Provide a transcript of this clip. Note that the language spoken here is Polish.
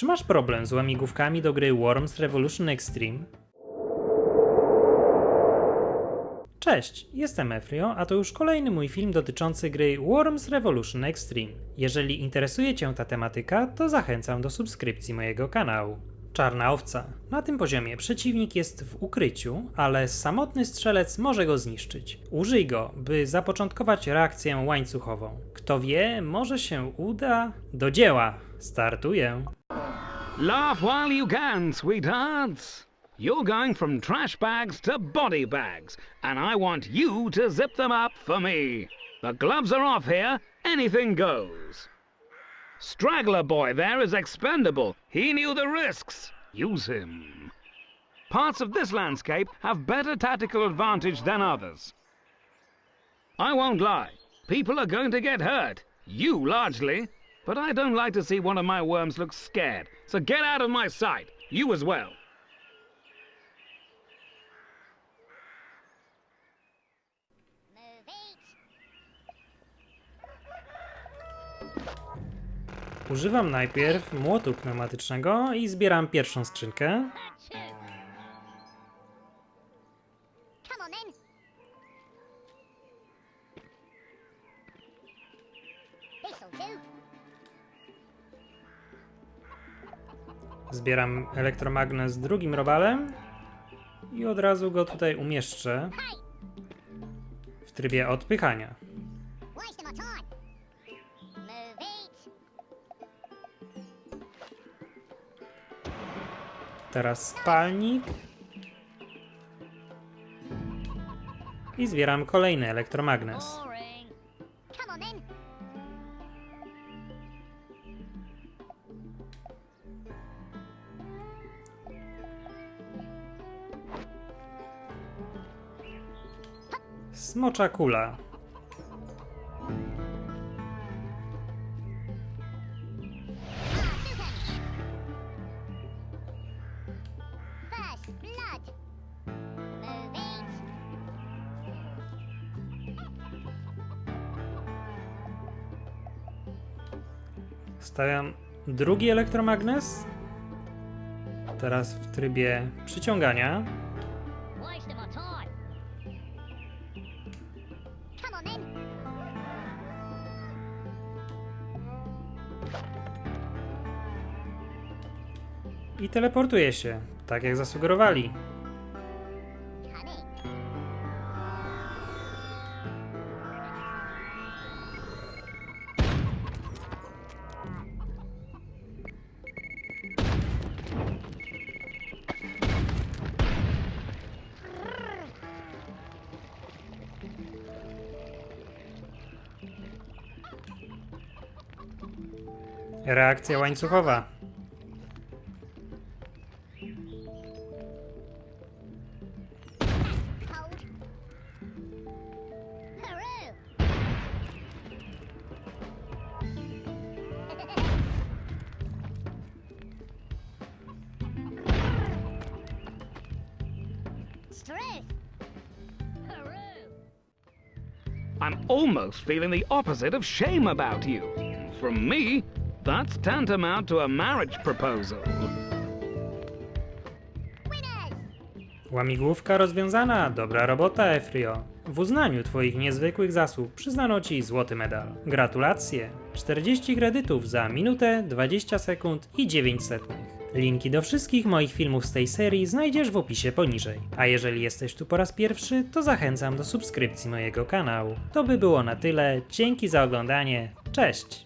Czy masz problem z łamigłówkami do gry Worms Revolution Extreme? Cześć, jestem Efrio, a to już kolejny mój film dotyczący gry Worms Revolution Extreme. Jeżeli interesuje Cię ta tematyka, to zachęcam do subskrypcji mojego kanału. Czarna owca. Na tym poziomie przeciwnik jest w ukryciu, ale samotny strzelec może go zniszczyć. Użyj go, by zapoczątkować reakcję łańcuchową. Kto wie, może się uda. Do dzieła! Startuję. Laugh while you can, sweethearts. You're going from trash bags to body bags, and I want you to zip them up for me. The gloves are off here, anything goes. Straggler boy there is expendable. He knew the risks. Use him. Parts of this landscape have better tactical advantage than others. I won't lie. People are going to get hurt. You largely. But I don't like to see one of my worms look scared. So get out of my sight. You as well. Używam najpierw młotu pneumatycznego i zbieram pierwszą skrzynkę. Come on then. This'll do. Zbieram elektromagnes drugim robalem i od razu go tutaj umieszczę w trybie odpychania. Teraz spalnik. I zbieram kolejny elektromagnes. Smocza kula. Stawiam drugi elektromagnes. Teraz w trybie przyciągania. I teleportuję się, tak jak zasugerowali. Reakcja łańcuchowa. I'm almost feeling the opposite of shame about you. From me, that's tantamount to a marriage proposal. Łamigłówka rozwiązana, dobra robota, Efrio. W uznaniu Twoich niezwykłych zasług przyznano Ci złoty medal. Gratulacje! 40 kredytów za minutę, 20 sekund i 9 setnych. Linki do wszystkich moich filmów z tej serii znajdziesz w opisie poniżej. A jeżeli jesteś tu po raz pierwszy, to zachęcam do subskrypcji mojego kanału. To by było na tyle, dzięki za oglądanie, cześć!